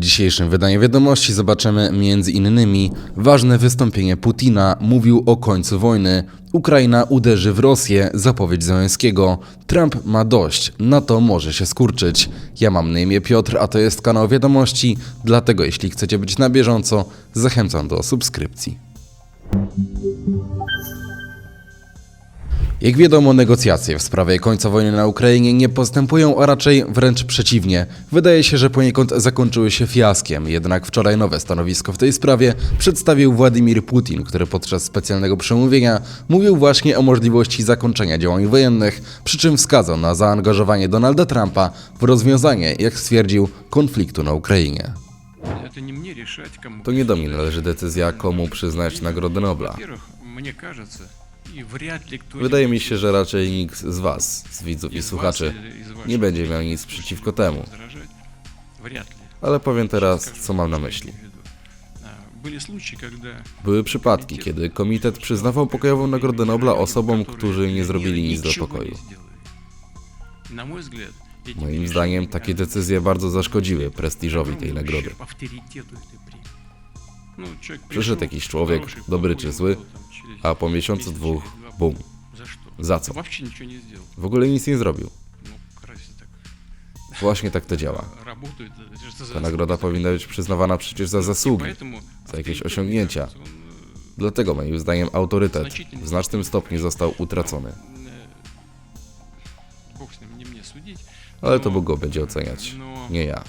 dzisiejszym wydaniu wiadomości zobaczymy innymi ważne wystąpienie Putina mówił o końcu wojny. Ukraina uderzy w Rosję, zapowiedź Zeleńskiego. Trump ma dość, NATO może się skurczyć. Ja mam na imię Piotr, a to jest kanał wiadomości, dlatego jeśli chcecie być na bieżąco, zachęcam do subskrypcji. Jak wiadomo, negocjacje w sprawie końca wojny na Ukrainie nie postępują, a raczej wręcz przeciwnie. Wydaje się, że poniekąd zakończyły się fiaskiem, jednak wczoraj nowe stanowisko w tej sprawie przedstawił Władimir Putin, który podczas specjalnego przemówienia mówił właśnie o możliwości zakończenia działań wojennych, przy czym wskazał na zaangażowanie Donalda Trumpa w rozwiązanie, jak stwierdził, konfliktu na Ukrainie. To nie do mnie należy decyzja, komu przyznać Nagrodę Nobla. Wydaje mi się, że raczej nikt z Was, z widzów i słuchaczy, nie będzie miał nic przeciwko temu. Ale powiem teraz, co mam na myśli. Były przypadki, kiedy komitet przyznawał pokojową Nagrodę Nobla osobom, którzy nie zrobili nic dla pokoju. Moim zdaniem takie decyzje bardzo zaszkodziły prestiżowi tej nagrody. Przyszedł jakiś człowiek, dobry czy zły, a po miesiącu dwóch, bum. Za co? W ogóle nic nie zrobił. Właśnie tak to działa. Ta nagroda powinna być przyznawana przecież za zasługi, za jakieś osiągnięcia. Dlatego moim zdaniem autorytet w znacznym stopniu został utracony. Ale to Bóg go będzie oceniać, nie ja.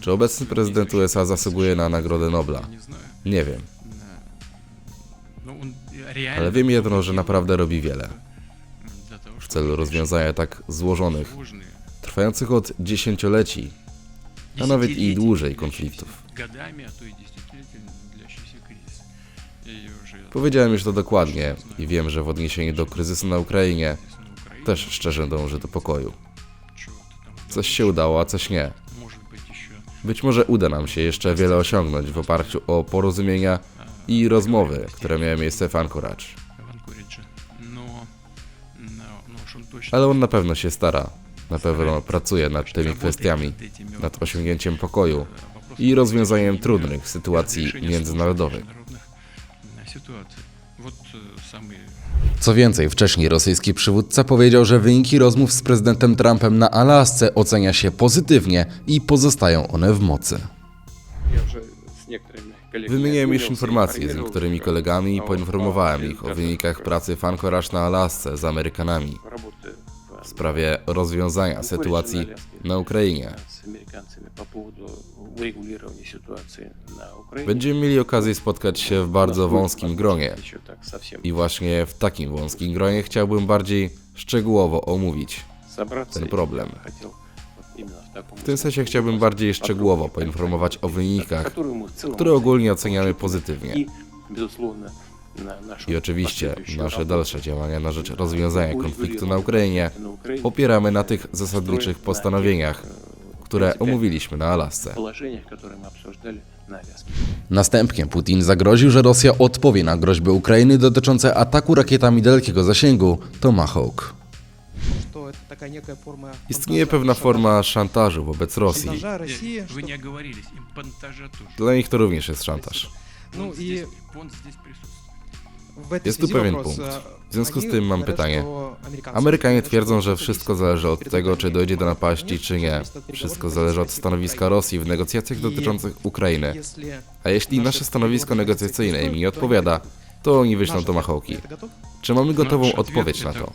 Czy obecny prezydent USA zasługuje na Nagrodę Nobla? Nie wiem ale wiem jedno, że naprawdę robi wiele w celu rozwiązania tak złożonych, trwających od dziesięcioleci, a nawet i dłużej konfliktów. Powiedziałem już to dokładnie i wiem, że w odniesieniu do kryzysu na Ukrainie też szczerze dążę do pokoju. Coś się udało, a coś nie. Być może uda nam się jeszcze wiele osiągnąć w oparciu o porozumienia i rozmowy, które miały miejsce w Anchorage. Ale on na pewno się stara, na pewno pracuje nad tymi kwestiami, nad osiągnięciem pokoju i rozwiązaniem trudnych sytuacji międzynarodowych. Co więcej, wcześniej rosyjski przywódca powiedział, że wyniki rozmów z prezydentem Trumpem na Alasce ocenia się pozytywnie i pozostają one w mocy. Wymieniłem już informacje z niektórymi kolegami i poinformowałem ich o wynikach pracy Fankoraż na Alasce z Amerykanami w sprawie rozwiązania sytuacji na Ukrainie. Będziemy mieli okazję spotkać się w bardzo wąskim gronie. i właśnie w takim wąskim gronie chciałbym bardziej szczegółowo omówić ten problem. W tym sensie chciałbym bardziej szczegółowo poinformować o wynikach, które ogólnie oceniamy pozytywnie. I oczywiście nasze dalsze działania na rzecz rozwiązania konfliktu na Ukrainie opieramy na tych zasadniczych postanowieniach, które omówiliśmy na Alasce. Następnie Putin zagroził, że Rosja odpowie na groźby Ukrainy dotyczące ataku rakietami dalekiego zasięgu Tomahawk. Istnieje pewna forma szantażu wobec Rosji. Dla nich to również jest szantaż. Jest tu pewien punkt. W związku z tym mam pytanie. Amerykanie twierdzą, że wszystko zależy od tego, czy dojdzie do napaści, czy nie. Wszystko zależy od stanowiska Rosji w negocjacjach dotyczących Ukrainy. A jeśli nasze stanowisko negocjacyjne im nie odpowiada, to oni wyślą tomahawki. Czy mamy gotową odpowiedź na to?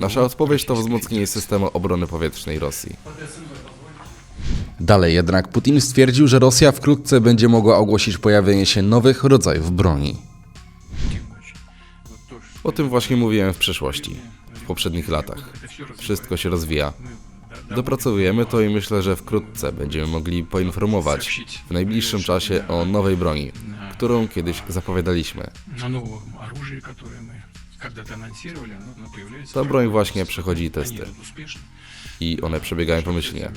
Nasza odpowiedź to wzmocnienie systemu obrony powietrznej Rosji. Dalej jednak Putin stwierdził, że Rosja wkrótce będzie mogła ogłosić pojawienie się nowych rodzajów broni. O tym właśnie mówiłem w przeszłości, w poprzednich latach. Wszystko się rozwija. Dopracowujemy to i myślę, że wkrótce będziemy mogli poinformować w najbliższym czasie o nowej broni, którą kiedyś zapowiadaliśmy. Ta broń właśnie przechodzi testy. i one przebiegają pomyślnie.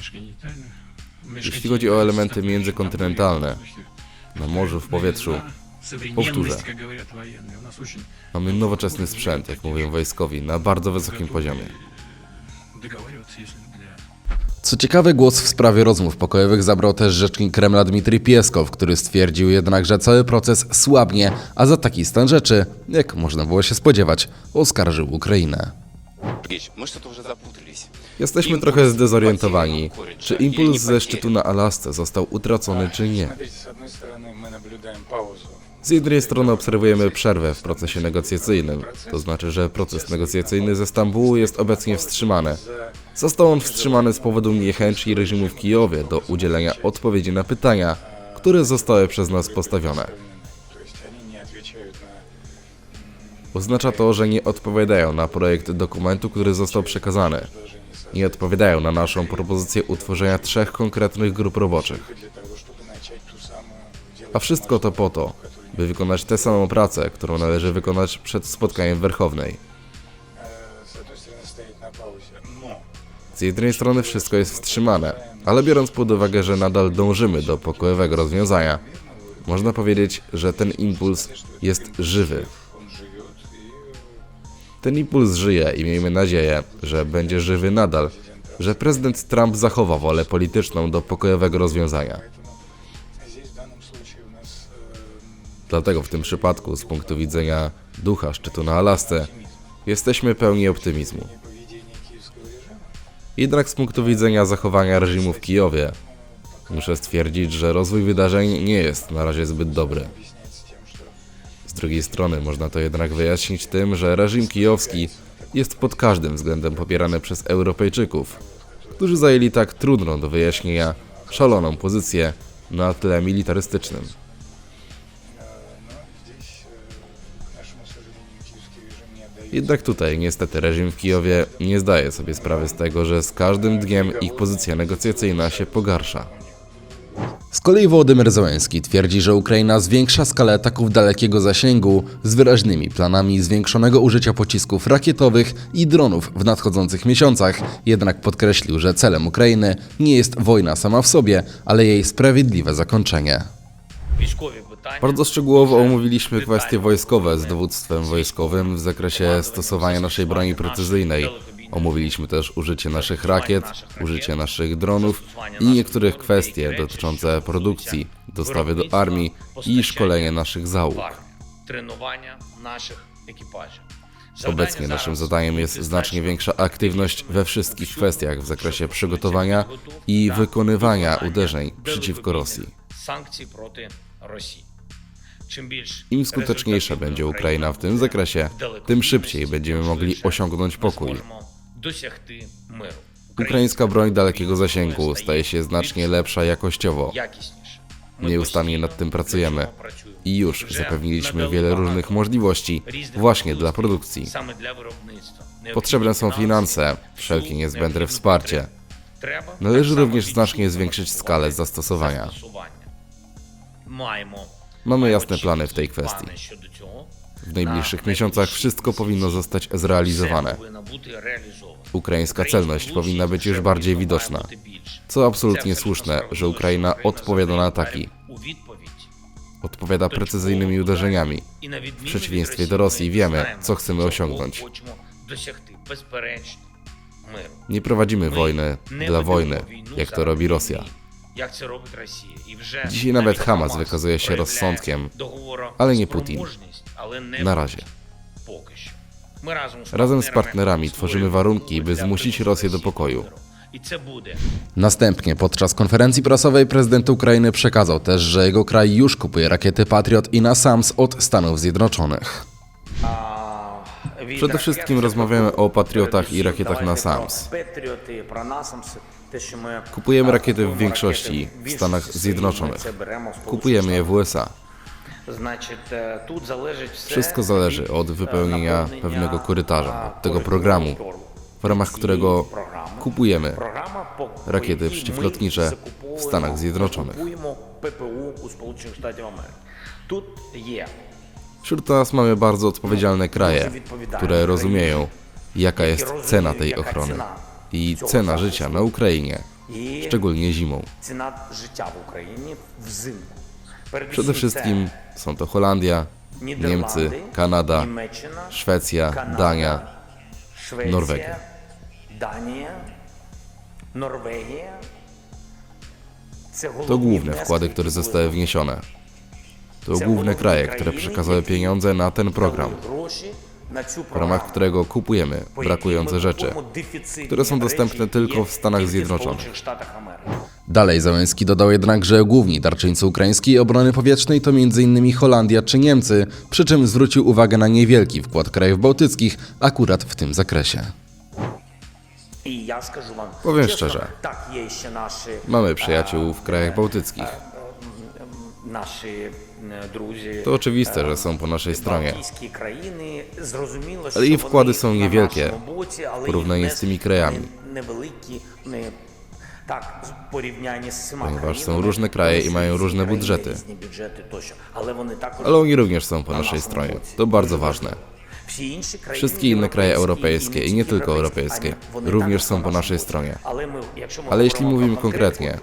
Jeśli chodzi o elementy międzykontynentalne, na morzu, w powietrzu, powtórzę, mamy nowoczesny sprzęt, jak mówią wojskowi, na bardzo wysokim poziomie. Co ciekawe, głos w sprawie rozmów pokojowych zabrał też rzecznik Kremla Dmitrij Pieskow, który stwierdził jednak, że cały proces słabnie, a za taki stan rzeczy, jak można było się spodziewać, oskarżył Ukrainę. Jesteśmy trochę zdezorientowani. Czy impuls ze szczytu na Alasce został utracony, czy nie? Z jednej strony obserwujemy przerwę w procesie negocjacyjnym, to znaczy, że proces negocjacyjny ze Stambułu jest obecnie wstrzymany. Został on wstrzymany z powodu niechęci reżimu w Kijowie do udzielenia odpowiedzi na pytania, które zostały przez nas postawione. Oznacza to, że nie odpowiadają na projekt dokumentu, który został przekazany. Nie odpowiadają na naszą propozycję utworzenia trzech konkretnych grup roboczych. A wszystko to po to, by wykonać tę samą pracę, którą należy wykonać przed spotkaniem Werchownej. Z jednej strony wszystko jest wstrzymane, ale biorąc pod uwagę, że nadal dążymy do pokojowego rozwiązania, można powiedzieć, że ten impuls jest żywy. Ten impuls żyje i miejmy nadzieję, że będzie żywy nadal, że prezydent Trump zachowa wolę polityczną do pokojowego rozwiązania. Dlatego w tym przypadku, z punktu widzenia ducha szczytu na Alasce, jesteśmy pełni optymizmu jednak z punktu widzenia zachowania reżimu w Kijowie. Muszę stwierdzić, że rozwój wydarzeń nie jest na razie zbyt dobry. Z drugiej strony można to jednak wyjaśnić tym, że reżim kijowski jest pod każdym względem popierany przez Europejczyków, którzy zajęli tak trudną do wyjaśnienia, szaloną pozycję na tle militarystycznym. Jednak tutaj niestety reżim w Kijowie nie zdaje sobie sprawy z tego, że z każdym dniem ich pozycja negocjacyjna się pogarsza. Z kolei Wołodymyr Zełenski twierdzi, że Ukraina zwiększa skalę ataków dalekiego zasięgu z wyraźnymi planami zwiększonego użycia pocisków rakietowych i dronów w nadchodzących miesiącach, jednak podkreślił, że celem Ukrainy nie jest wojna sama w sobie, ale jej sprawiedliwe zakończenie. Bardzo szczegółowo omówiliśmy kwestie wojskowe z dowództwem wojskowym w zakresie stosowania naszej broni precyzyjnej. Omówiliśmy też użycie naszych rakiet, użycie naszych dronów i niektórych kwestie dotyczące produkcji, dostawy do armii i szkolenia naszych załóg. Obecnie naszym zadaniem jest znacznie większa aktywność we wszystkich kwestiach w zakresie przygotowania i wykonywania uderzeń przeciwko Rosji. Sankcji proty Rosji. Im skuteczniejsza będzie Ukraina w tym zakresie, tym szybciej będziemy mogli osiągnąć pokój. Ukraińska broń dalekiego zasięgu staje się znacznie lepsza jakościowo. Nieustannie nad tym pracujemy i już zapewniliśmy wiele różnych możliwości właśnie dla produkcji. Potrzebne są finanse, wszelkie niezbędne wsparcie. Należy również znacznie zwiększyć skalę zastosowania. Mamy jasne plany w tej kwestii. W najbliższych miesiącach wszystko powinno zostać zrealizowane. Ukraińska celność powinna być już bardziej widoczna. Co absolutnie słuszne, że Ukraina odpowiada na ataki. Odpowiada precyzyjnymi uderzeniami. W przeciwieństwie do Rosji wiemy, co chcemy osiągnąć. Nie prowadzimy wojny dla wojny, jak to robi Rosja. Dzisiaj nawet Hamas wykazuje się rozsądkiem, ale nie Putin. Na razie. Razem z partnerami tworzymy warunki, by zmusić Rosję do pokoju. Następnie podczas konferencji prasowej prezydent Ukrainy przekazał też, że jego kraj już kupuje rakiety Patriot i NASAMS od Stanów Zjednoczonych. Przede wszystkim rozmawiamy o patriotach i rakietach na SAMS. Kupujemy rakiety w większości w Stanach Zjednoczonych. Kupujemy je w USA. Wszystko zależy od wypełnienia pewnego korytarza, tego programu, w ramach którego kupujemy rakiety przeciwlotnicze w Stanach Zjednoczonych. Wśród nas mamy bardzo odpowiedzialne kraje, które rozumieją, jaka jest cena tej ochrony i cena życia na Ukrainie, szczególnie zimą. Przede wszystkim są to Holandia, Niemcy, Kanada, Szwecja, Dania, Norwegia. To główne wkłady, które zostały wniesione. To główne kraje, które przekazały pieniądze na ten program w ramach którego kupujemy brakujące rzeczy, które są dostępne tylko w Stanach Zjednoczonych. Dalej Załęski dodał jednak, że główni darczyńcy ukraińskiej obrony powietrznej to m.in. Holandia czy Niemcy, przy czym zwrócił uwagę na niewielki wkład krajów bałtyckich akurat w tym zakresie. Powiem szczerze, mamy przyjaciół w krajach bałtyckich. To oczywiste, że są po naszej stronie. Ale ich wkłady są niewielkie w porównaniu z tymi krajami. Ponieważ są różne kraje i mają różne budżety. Ale oni również są po naszej stronie. To bardzo ważne. Wszystkie inne kraje europejskie i nie tylko europejskie również są po naszej stronie. Ale jeśli mówimy konkretnie,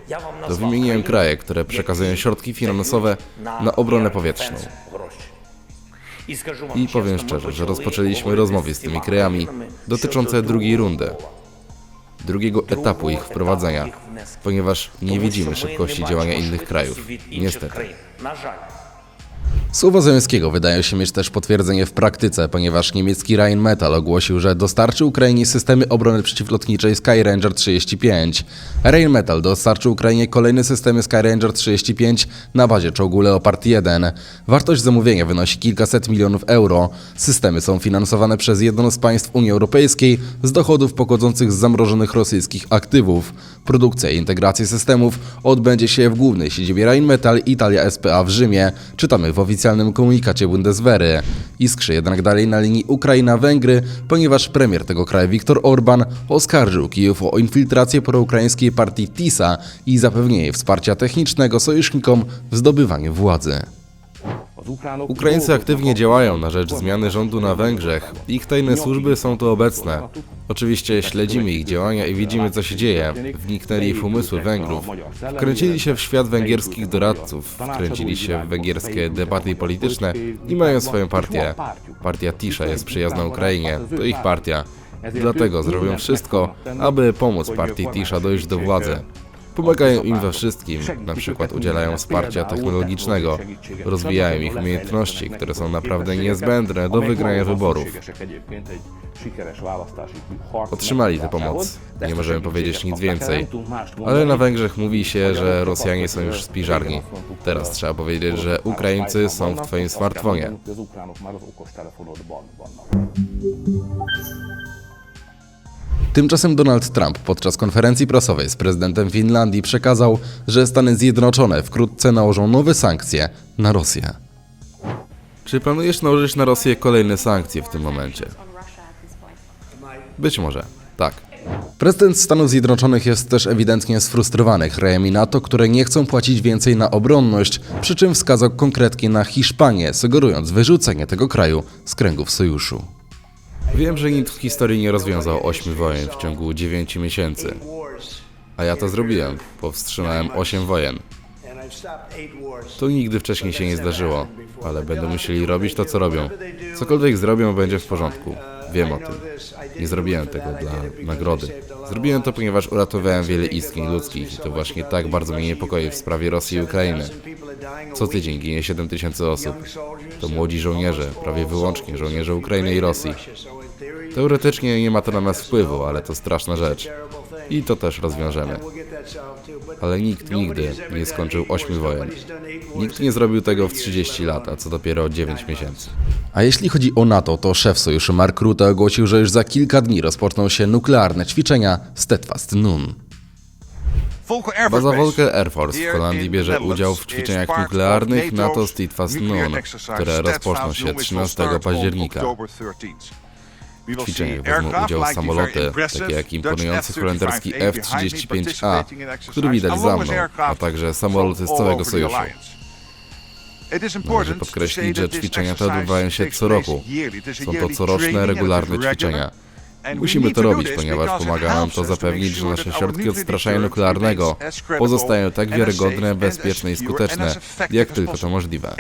to wymieniłem kraje, które przekazują środki finansowe na obronę powietrzną. I powiem szczerze, że rozpoczęliśmy rozmowy z tymi krajami dotyczące drugiej rundy, drugiego etapu ich wprowadzenia, ponieważ nie widzimy szybkości działania innych krajów. Niestety. Słowa Zełenskiego wydają się mieć też potwierdzenie w praktyce, ponieważ niemiecki Rheinmetall ogłosił, że dostarczy Ukrainie systemy obrony przeciwlotniczej Skyranger 35. Rheinmetall dostarczy Ukrainie kolejne systemy Skyranger 35 na bazie czołgu Leopard 1. Wartość zamówienia wynosi kilkaset milionów euro. Systemy są finansowane przez jedno z państw Unii Europejskiej z dochodów pochodzących z zamrożonych rosyjskich aktywów. Produkcja i integracja systemów odbędzie się w głównej siedzibie Rheinmetall Italia SPA w Rzymie, czytamy w oficjalnym komunikacie Bundeswehry. Iskrzy jednak dalej na linii Ukraina-Węgry, ponieważ premier tego kraju Viktor Orban oskarżył Kijów o infiltrację proukraińskiej partii TISA i zapewnienie wsparcia technicznego sojusznikom w zdobywaniu władzy. Ukraińcy aktywnie działają na rzecz zmiany rządu na Węgrzech. Ich tajne służby są tu obecne. Oczywiście śledzimy ich działania i widzimy, co się dzieje. Wniknęli w umysły Węgrów. Wkręcili się w świat węgierskich doradców, wkręcili się w węgierskie debaty polityczne i mają swoją partię. Partia Tisza jest przyjazna Ukrainie, to ich partia. Dlatego zrobią wszystko, aby pomóc partii Tisza dojść do władzy. Pomagają im we wszystkim, na przykład udzielają wsparcia technologicznego, rozwijają ich umiejętności, które są naprawdę niezbędne do wygrania wyborów. Otrzymali tę pomoc. Nie możemy powiedzieć nic więcej. Ale na Węgrzech mówi się, że Rosjanie są już spiżarni. Teraz trzeba powiedzieć, że Ukraińcy są w twoim smartfonie. Tymczasem Donald Trump podczas konferencji prasowej z prezydentem Finlandii przekazał, że Stany Zjednoczone wkrótce nałożą nowe sankcje na Rosję. Czy planujesz nałożyć na Rosję kolejne sankcje w tym momencie? Być może. Tak. Prezydent Stanów Zjednoczonych jest też ewidentnie sfrustrowany krajami NATO, które nie chcą płacić więcej na obronność, przy czym wskazał konkretnie na Hiszpanię, sugerując wyrzucenie tego kraju z kręgów sojuszu. Wiem, że nikt w historii nie rozwiązał ośmiu wojen w ciągu 9 miesięcy. A ja to zrobiłem. Powstrzymałem 8 wojen. To nigdy wcześniej się nie zdarzyło, ale będą musieli robić to, co robią. Cokolwiek zrobią, będzie w porządku. Wiem o tym. Nie zrobiłem tego dla nagrody. Zrobiłem to, ponieważ uratowałem wiele istnień ludzkich i to właśnie tak bardzo mnie niepokoi w sprawie Rosji i Ukrainy. Co tydzień ginie 7 tysięcy osób. To młodzi żołnierze, prawie wyłącznie żołnierze Ukrainy i Rosji. Teoretycznie nie ma to na nas wpływu, ale to straszna rzecz. I to też rozwiążemy. Ale nikt nigdy nie skończył 8 wojen. Nikt nie zrobił tego w 30 lat, a co dopiero 9 miesięcy. A jeśli chodzi o NATO, to szef sojuszu Mark Rutte ogłosił, że już za kilka dni rozpoczną się nuklearne ćwiczenia Steadfast Nun. Baza Volker Air Force w Holandii bierze udział w ćwiczeniach nuklearnych NATO Steadfast Noon, które rozpoczną się 13 października. W ćwiczeniach wezmą udział samoloty, takie jak imponujący holenderski F-35A, który widać za mną, a także samoloty z całego sojuszu. Należy podkreślić, że ćwiczenia te odbywają się co roku. Są to coroczne, regularne ćwiczenia. Musimy to robić, ponieważ pomaga nam to zapewnić, że nasze środki odstraszania nuklearnego pozostają tak wiarygodne, bezpieczne i skuteczne, jak tylko to możliwe.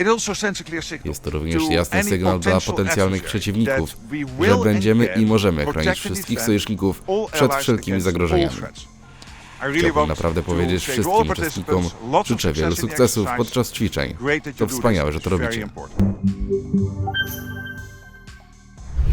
Jest to również jasny sygnał dla potencjalnych przeciwników, że będziemy i możemy chronić wszystkich sojuszników przed wszelkimi zagrożeniami. Chciałbym naprawdę powiedzieć wszystkim uczestnikom, życzę wielu sukcesów podczas ćwiczeń. To wspaniałe, że to robicie.